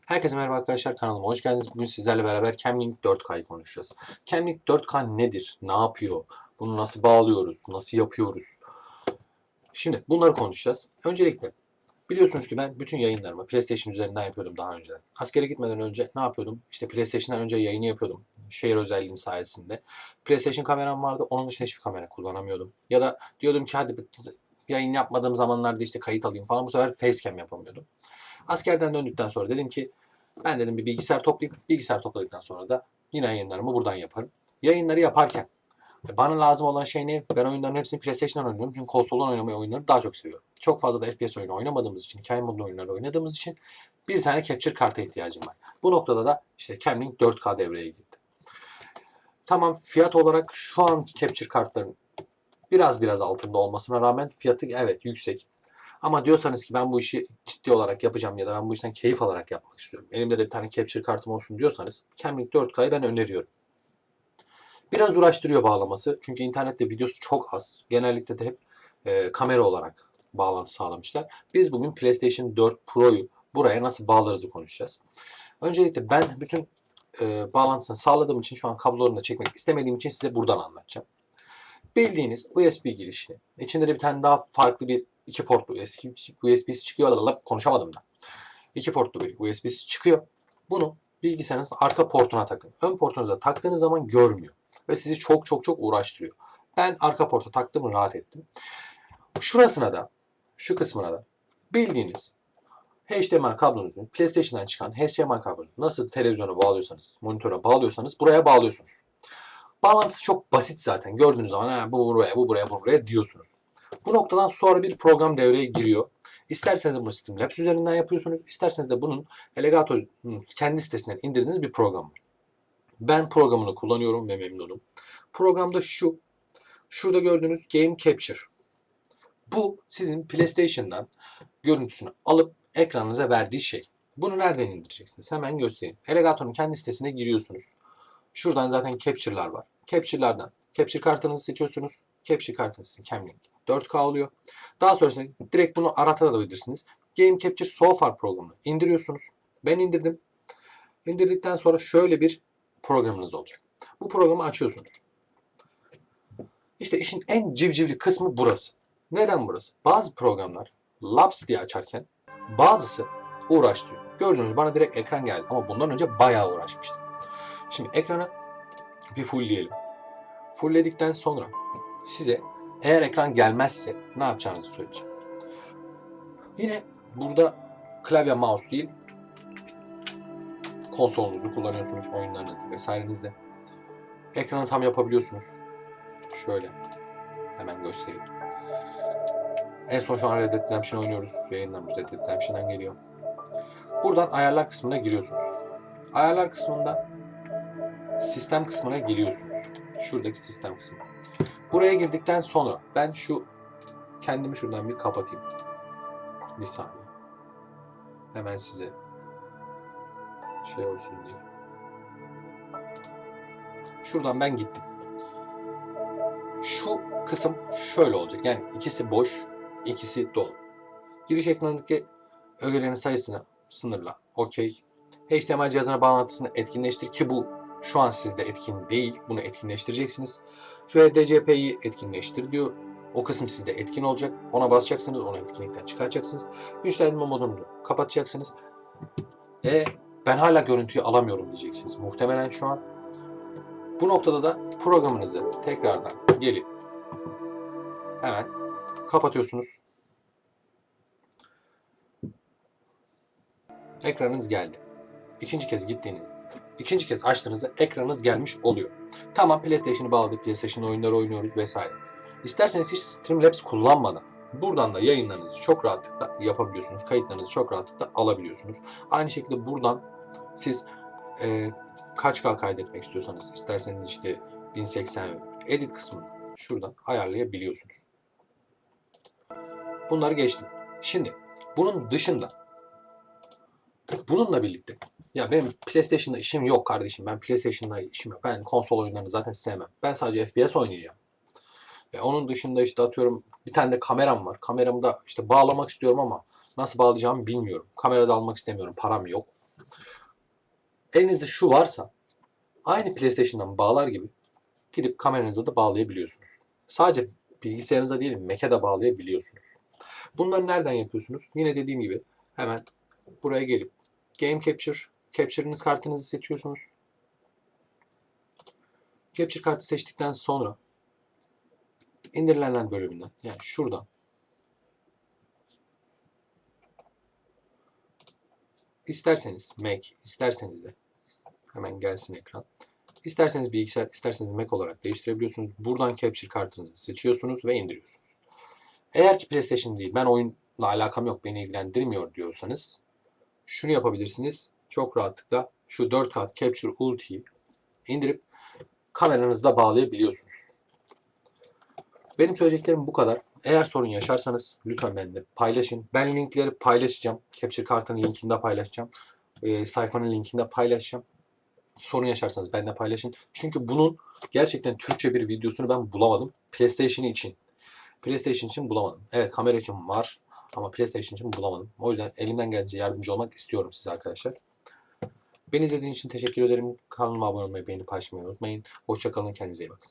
Herkese merhaba arkadaşlar kanalıma hoş geldiniz. Bugün sizlerle beraber Camlink 4K'yı konuşacağız. Camlink 4K nedir? Ne yapıyor? Bunu nasıl bağlıyoruz? Nasıl yapıyoruz? Şimdi bunları konuşacağız. Öncelikle biliyorsunuz ki ben bütün yayınlarımı PlayStation üzerinden yapıyordum daha önceden. Askere gitmeden önce ne yapıyordum? İşte PlayStation'dan önce yayını yapıyordum. Şehir özelliğinin sayesinde. PlayStation kameram vardı. Onun dışında hiçbir kamera kullanamıyordum. Ya da diyordum ki hadi yayın yapmadığım zamanlarda işte kayıt alayım falan. Bu sefer facecam yapamıyordum. Askerden döndükten sonra dedim ki ben dedim bir bilgisayar toplayayım. Bilgisayar topladıktan sonra da yine yayınlarımı buradan yaparım. Yayınları yaparken bana lazım olan şey ne? Ben oyunların hepsini PlayStation'dan oynuyorum. Çünkü konsoldan oynamayı oyunları daha çok seviyorum. Çok fazla da FPS oyunu oynamadığımız için, hikaye modlu oyunları oynadığımız için bir tane capture karta ihtiyacım var. Bu noktada da işte Camlink 4K devreye girdi. Tamam fiyat olarak şu an capture kartların biraz biraz altında olmasına rağmen fiyatı evet yüksek. Ama diyorsanız ki ben bu işi ciddi olarak yapacağım ya da ben bu işten keyif alarak yapmak istiyorum. Elimde de bir tane capture kartım olsun diyorsanız Camlink 4K'yı ben öneriyorum. Biraz uğraştırıyor bağlaması. Çünkü internette videosu çok az. Genellikle de hep e, kamera olarak bağlantı sağlamışlar. Biz bugün PlayStation 4 Pro'yu buraya nasıl bağlarızı konuşacağız. Öncelikle ben bütün e, bağlantısını sağladığım için şu an kablolarını da çekmek istemediğim için size buradan anlatacağım. Bildiğiniz USB girişi. İçinde de bir tane daha farklı bir iki portlu USB, USB'si çıkıyor. Lalala, konuşamadım da. İki portlu bir USB'si çıkıyor. Bunu bilgisayarınızın arka portuna takın. Ön portunuza taktığınız zaman görmüyor. Ve sizi çok çok çok uğraştırıyor. Ben arka porta taktım rahat ettim. Şurasına da, şu kısmına da bildiğiniz HDMI kablonuzun PlayStation'dan çıkan HDMI kablonuzu nasıl televizyona bağlıyorsanız, monitöre bağlıyorsanız buraya bağlıyorsunuz. Bağlantısı çok basit zaten. Gördüğünüz zaman bu buraya, bu buraya, bu buraya diyorsunuz. Bu noktadan sonra bir program devreye giriyor. İsterseniz bunu Streamlabs üzerinden yapıyorsunuz. isterseniz de bunun Elegator'un kendi sitesinden indirdiğiniz bir program var. Ben programını kullanıyorum ve memnunum. Programda şu. Şurada gördüğünüz Game Capture. Bu sizin PlayStation'dan görüntüsünü alıp ekranınıza verdiği şey. Bunu nereden indireceksiniz? Hemen göstereyim. Elegator'un kendi sitesine giriyorsunuz. Şuradan zaten capture'lar var. Capture'lardan capture kartınızı seçiyorsunuz. Capture kartınız sizin Camlink 4K oluyor. Daha sonrasında direkt bunu aratabilirsiniz. Game Capture So Far programını indiriyorsunuz. Ben indirdim. İndirdikten sonra şöyle bir programınız olacak. Bu programı açıyorsunuz. İşte işin en civcivli kısmı burası. Neden burası? Bazı programlar Labs diye açarken bazısı uğraştırıyor. Gördüğünüz bana direkt ekran geldi ama bundan önce bayağı uğraşmıştım. Şimdi ekranı bir fullleyelim. Fullledikten sonra size eğer ekran gelmezse ne yapacağınızı söyleyeceğim. Yine burada klavye mouse değil konsolunuzu kullanıyorsunuz oyunlarınızda vesairenizde. Ekranı tam yapabiliyorsunuz. Şöyle hemen göstereyim. En son şu an Red Dead Redemption oynuyoruz. Yayınlanmış Red Dead Redemption'dan geliyor. Buradan ayarlar kısmına giriyorsunuz. Ayarlar kısmında sistem kısmına giriyorsunuz. Şuradaki sistem kısmı. Buraya girdikten sonra ben şu kendimi şuradan bir kapatayım. Bir saniye. Hemen size şey olsun diye. Şuradan ben gittim. Şu kısım şöyle olacak. Yani ikisi boş, ikisi dolu. Giriş ekranındaki ögelerin sayısını sınırla. Okey. HDMI cihazına bağlantısını etkinleştir ki bu şu an sizde etkin değil. Bunu etkinleştireceksiniz. Şu HDCP'yi etkinleştir diyor. O kısım sizde etkin olacak. Ona basacaksınız. Onu etkinlikten çıkartacaksınız. Güçlendirme modunu kapatacaksınız. E ben hala görüntüyü alamıyorum diyeceksiniz. Muhtemelen şu an. Bu noktada da programınızı tekrardan gelip hemen kapatıyorsunuz. Ekranınız geldi. İkinci kez gittiğiniz, ikinci kez açtığınızda ekranınız gelmiş oluyor. Tamam PlayStation'ı bağladık, PlayStation oyunları oynuyoruz vesaire. İsterseniz hiç Streamlabs kullanmadan buradan da yayınlarınızı çok rahatlıkla yapabiliyorsunuz. Kayıtlarınızı çok rahatlıkla alabiliyorsunuz. Aynı şekilde buradan siz e, kaç K kaydetmek istiyorsanız isterseniz işte 1080 edit kısmını şuradan ayarlayabiliyorsunuz. Bunları geçtim. Şimdi bunun dışında bununla birlikte ya benim PlayStation'da işim yok kardeşim. Ben PlayStation'da işim yok. Ben konsol oyunlarını zaten sevmem. Ben sadece FPS oynayacağım. Ve onun dışında işte atıyorum bir tane de kameram var. Kameramı da işte bağlamak istiyorum ama nasıl bağlayacağımı bilmiyorum. Kamerada almak istemiyorum. Param yok. Elinizde şu varsa aynı PlayStation'dan bağlar gibi gidip kameranızda da bağlayabiliyorsunuz. Sadece bilgisayarınıza değil Mac'e de bağlayabiliyorsunuz. Bunları nereden yapıyorsunuz? Yine dediğim gibi hemen buraya gelip Game Capture, Capture'ınız kartınızı seçiyorsunuz. Capture kartı seçtikten sonra indirilenler bölümünden yani şuradan isterseniz Mac, isterseniz de hemen gelsin ekran. İsterseniz bilgisayar, isterseniz Mac olarak değiştirebiliyorsunuz. Buradan Capture kartınızı seçiyorsunuz ve indiriyorsunuz. Eğer ki PlayStation değil, ben oyunla alakam yok, beni ilgilendirmiyor diyorsanız şunu yapabilirsiniz. Çok rahatlıkla şu 4 kat Capture Ulti'yi indirip kameranızda bağlayabiliyorsunuz. Benim söyleyeceklerim bu kadar. Eğer sorun yaşarsanız lütfen benimle paylaşın. Ben linkleri paylaşacağım. Capture kartının linkini de paylaşacağım. Ee, sayfanın linkini de paylaşacağım. Sorun yaşarsanız benimle paylaşın. Çünkü bunun gerçekten Türkçe bir videosunu ben bulamadım. PlayStation için. PlayStation için bulamadım. Evet kamera için var ama PlayStation için bulamadım. O yüzden elimden gelince yardımcı olmak istiyorum size arkadaşlar. Beni izlediğiniz için teşekkür ederim. Kanalıma abone olmayı, beğenip paylaşmayı unutmayın. Hoşçakalın, kendinize iyi bakın.